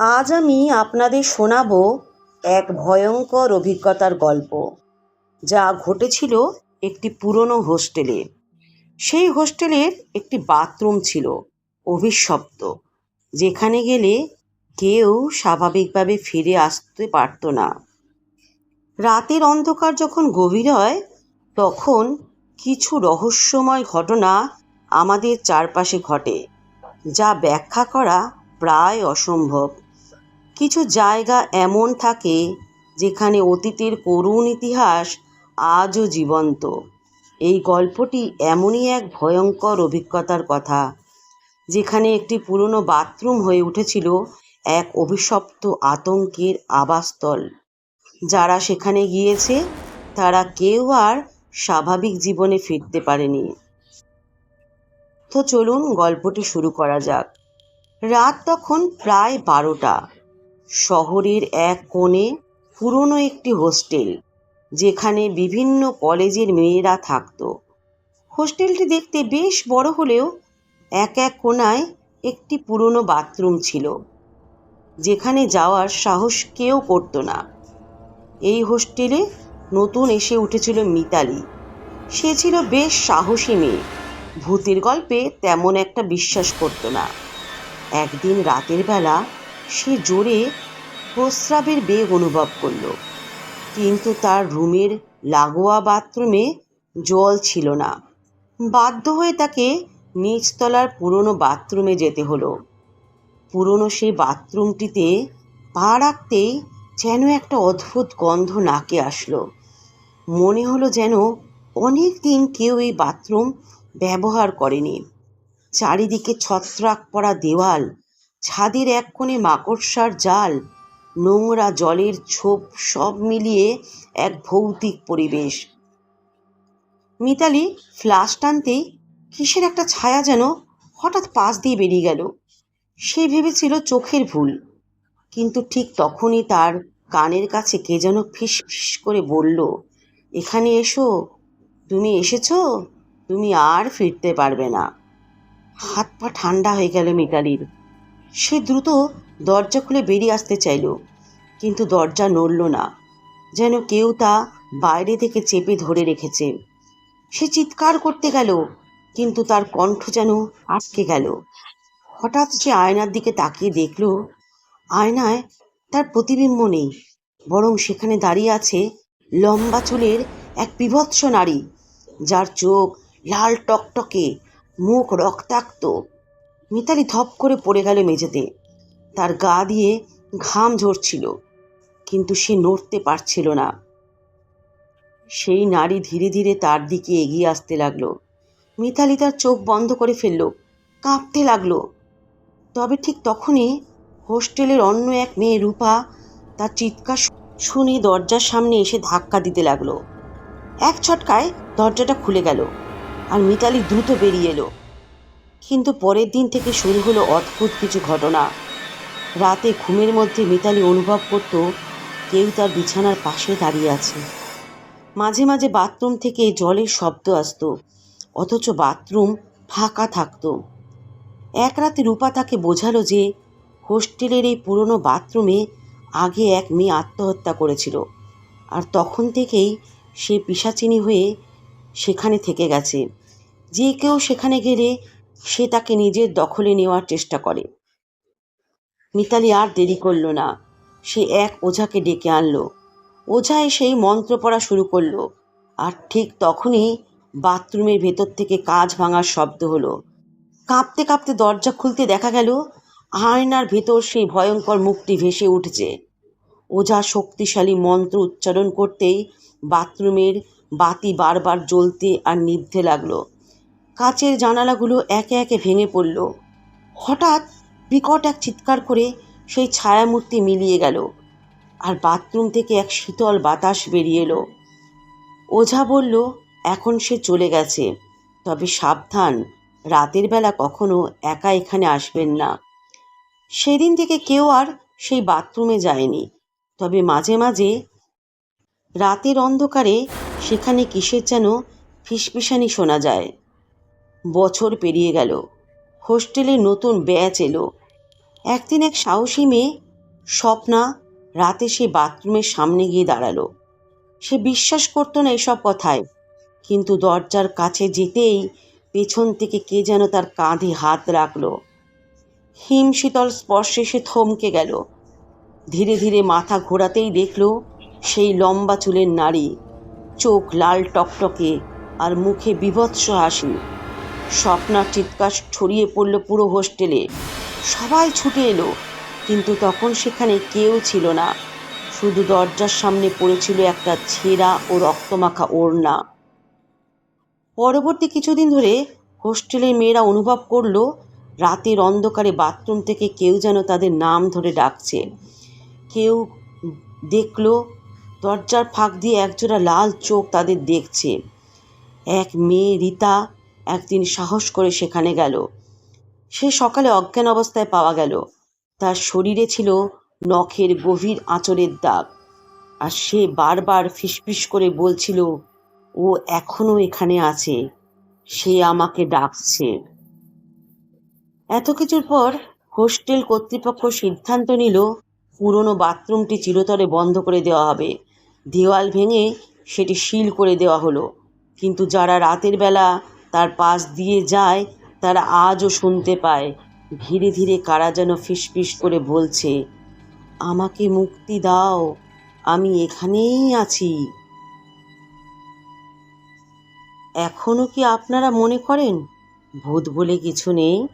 আজ আমি আপনাদের শোনাব এক ভয়ঙ্কর অভিজ্ঞতার গল্প, যা ঘটেছিল একটি পুরনো হোস্টেলে। সেই হোস্টেলের একটি বাথরুম ছিল, অভিশপ্ত, যেখানে গেলে কেউ স্বাভাবিকভাবে ফিরে আসতে পারতো না। রাতের অন্ধকার যখন গভীর হয়, তখন কিছু রহস্যময় ঘটনা আমাদের চারপাশে ঘটে, যা ব্যাখ্যা করা প্রায় অসম্ভব। কিছু জায়গা এমন থাকে যেখানে অতীতের করুণ ইতিহাস আজও জীবন্ত। এই গল্পটি এমনই এক ভয়ঙ্কর অভিজ্ঞতার কথা, যেখানে একটি পুরনো বাথরুম হয়ে উঠেছিল এক অভিশপ্ত আতঙ্কের আবাসস্থল। যারা সেখানে গিয়েছে, তারা কেউ আর স্বাভাবিক জীবনে ফিরতে পারেনি। তো চলুন গল্পটি শুরু করা যাক। রাত তখন প্রায় বারোটা। শহরের এক কোণে পুরনো একটি হোস্টেল, যেখানে বিভিন্ন কলেজের মেয়েরা থাকত। হোস্টেলটি দেখতে বেশ বড় হলেও এক এক কোণায় একটি পুরনো বাথরুম ছিল, যেখানে যাওয়ার সাহস কেউ করতো না। এই হোস্টেলে নতুন এসে উঠেছিল মিতালি। সে ছিল বেশ সাহসী মেয়ে, ভূতের গল্পে তেমন একটা বিশ্বাস করতো না। একদিন রাতের বেলা সে জোরে প্রস্রাবের বেগ অনুভব করল। কিন্তু তার রুমের লাগোয়া বাথরুমে জল ছিল না। বাধ্য হয়ে তাকে নিচতলার পুরনো বাথরুমে যেতে হলো। পুরনো সেই বাথরুমটিতে পা রাখতেই যেন একটা অদ্ভুত গন্ধ নাকে আসলো। মনে হলো যেন অনেক দিন কেউ এই বাথরুম ব্যবহার করেনি। চারিদিকে ছত্রাক পড়া দেওয়াল ছাদের এক কোণে মাকড়সার জাল, নোংরা জলের ছোপ সব মিলিয়ে এক ভৌতিক পরিবেশ। মিতালি ফ্লাশ টানতেই কিসের একটা ছায়া যেন হঠাৎ পাশ দিয়ে বেরিয়ে গেল। সে ভেবেছিল চোখের ভুল, কিন্তু ঠিক তখনই তার কানের কাছে কে যেন ফিস ফিস করে বলল, এখানে এসো, তুমি এসেছ, তুমি আর ফিরতে পারবে না। হাত পা ঠান্ডা হয়ে গেল মিতালির। সে দ্রুত দরজা খুলে বেরিয়ে আসতে চাইল, কিন্তু দরজা নড়ল না, যেন কেউ তা বাইরে থেকে চেপে ধরে রেখেছে। সে চিৎকার করতে গেল, কিন্তু তার কণ্ঠ যেন আটকে গেল। হঠাৎ সে আয়নার দিকে তাকিয়ে দেখল, আয়নায় তার প্রতিবিম্ব নেই, বরং সেখানে দাঁড়িয়ে আছে লম্বা চুলের এক বিভৎস নারী, যার চোখ লাল টকটকে, মুখ রক্তাক্ত। মিতালি ধপ করে পড়ে গেল মেঝেতে। তার গা দিয়ে ঘাম ঝরছিল, কিন্তু সে নড়তে পারছিল না। সেই নারী ধীরে ধীরে তার দিকে এগিয়ে আসতে লাগল। মিতালি তার চোখ বন্ধ করে ফেলল, কাঁপতে লাগল। তবে ঠিক তখনই হোস্টেলের অন্য এক মেয়ে রূপা তার চিৎকার শুনে দরজার সামনে এসে ধাক্কা দিতে লাগল। এক ছটকায় দরজাটা খুলে গেল আর মিতালি দ্রুত বেরিয়ে এলো। কিন্তু পরের দিন থেকে শুরু হলো অদ্ভুত কিছু ঘটনা। রাতে ঘুমের মধ্যে মিতালি অনুভব করত কেউ তার বিছানার পাশে দাঁড়িয়ে আছে। মাঝে মাঝে বাথরুম থেকে জলের শব্দ আসতো, অথচ বাথরুম ফাঁকা থাকতো। এক রাতে রূপা তাকে বোঝালো যে, হোস্টেলের এই পুরনো বাথরুমে আগে এক মেয়ে আত্মহত্যা করেছিল, আর তখন থেকেই সে পিসাচিনি হয়ে সেখানে থেকে গেছে। যে কেউ সেখানে গেলে সে তাকে নিজের দখলে নেওয়ার চেষ্টা করে। মিতালি আর দেরি করল না। সে এক ওঝাকে ডেকে আনলো। ওঝায় সেই মন্ত্র পড়া শুরু করল। আর ঠিক তখনই বাথরুমের ভেতর থেকে কাঁচ ভাঙার শব্দ হলো। কাঁপতে কাঁপতে দরজা খুলতে দেখা গেল, আয়নার ভেতর সেই ভয়ঙ্কর মুখটি ভেসে উঠছে। ওঝা শক্তিশালী মন্ত্র উচ্চারণ করতেই বাথরুমের বাতি বারবার জ্বলতে আর নিভতে লাগল। কাচের জানালাগুলো একে একে ভেঙে পড়ল। হঠাৎ বিকট এক চিৎকার করে সেই ছায়ামূর্তি মিলিয়ে গেল আর বাথরুম থেকে এক শীতল বাতাস বেরিয়ে এলো। ওঝা বলল, এখন সে চলে গেছে। তবে সাবধান, রাতের বেলা কখনো একা এখানে আসবেন না। সেদিন থেকে কেউ আর সেই বাথরুমে যায়নি। তবে মাঝে মাঝে রাতের অন্ধকারে সেখানে কিসের যেন ফিসফিসানি শোনা যায়। বছর পেরিয়ে গেল। হোস্টেলে নতুন ব্যাচ এলো। একদিন এক সাহসী মেয়ে স্বপ্না রাতে সে বাথরুমের সামনে গিয়ে দাঁড়াল। সে বিশ্বাস করতো না এসব কথায়, কিন্তু দরজার কাছে যেতেই পেছন থেকে কে যেন তার কাঁধে হাত রাখল। হিম শীতল স্পর্শে সে থমকে গেল। ধীরে ধীরে মাথা ঘোরাতেই দেখল সেই লম্বা চুলের নারী চোখ লাল টকটকে আর মুখে বিভৎস হাসি। স্বপ্নার চিৎকার ছড়িয়ে পড়ল পুরো হোস্টেলে। সবাই ছুটে এলো, কিন্তু তখন সেখানে কেউ ছিল না। শুধু দরজার সামনে পড়েছিল একটা ছেঁড়া ও রক্তমাখা ওড়না। পরবর্তী কিছুদিন ধরে হোস্টেলের মেয়েরা অনুভব করল, রাতের অন্ধকারে বাথরুম থেকে কেউ যেন তাদের নাম ধরে ডাকছে। কেউ দেখল, দরজার ফাঁক দিয়ে একজোড়া লাল চোখ তাদের দেখছে। এক মেয়ে, রীতা একদিন সাহস করে সেখানে গেল। সে সকালে অজ্ঞান অবস্থায় পাওয়া গেল। তার শরীরে ছিল নখের গভীর আঁচড়ের দাগ। আর সে বারবার ফিসফিস করে বলছিল, ও এখনও এখানে আছে। সে আমাকে ডাকছে। এত কিছুর পর হোস্টেল কর্তৃপক্ষ সিদ্ধান্ত নিল, পুরনো বাথরুমটি চিরতরে বন্ধ করে দেওয়া হবে। দেওয়াল ভেঙে সেটি সিল করে দেওয়া হলো। কিন্তু যারা রাতের বেলা তার পাশ দিয়ে যায়, তারা আজও শুনতে পায়। ধীরে ধীরে কারা যেন ফিসফিস করে বলছে, আমাকে মুক্তি দাও, আমি এখানেই আছি। এখনও কি আপনারা মনে করেন? ভূত বলে কিছু নেই?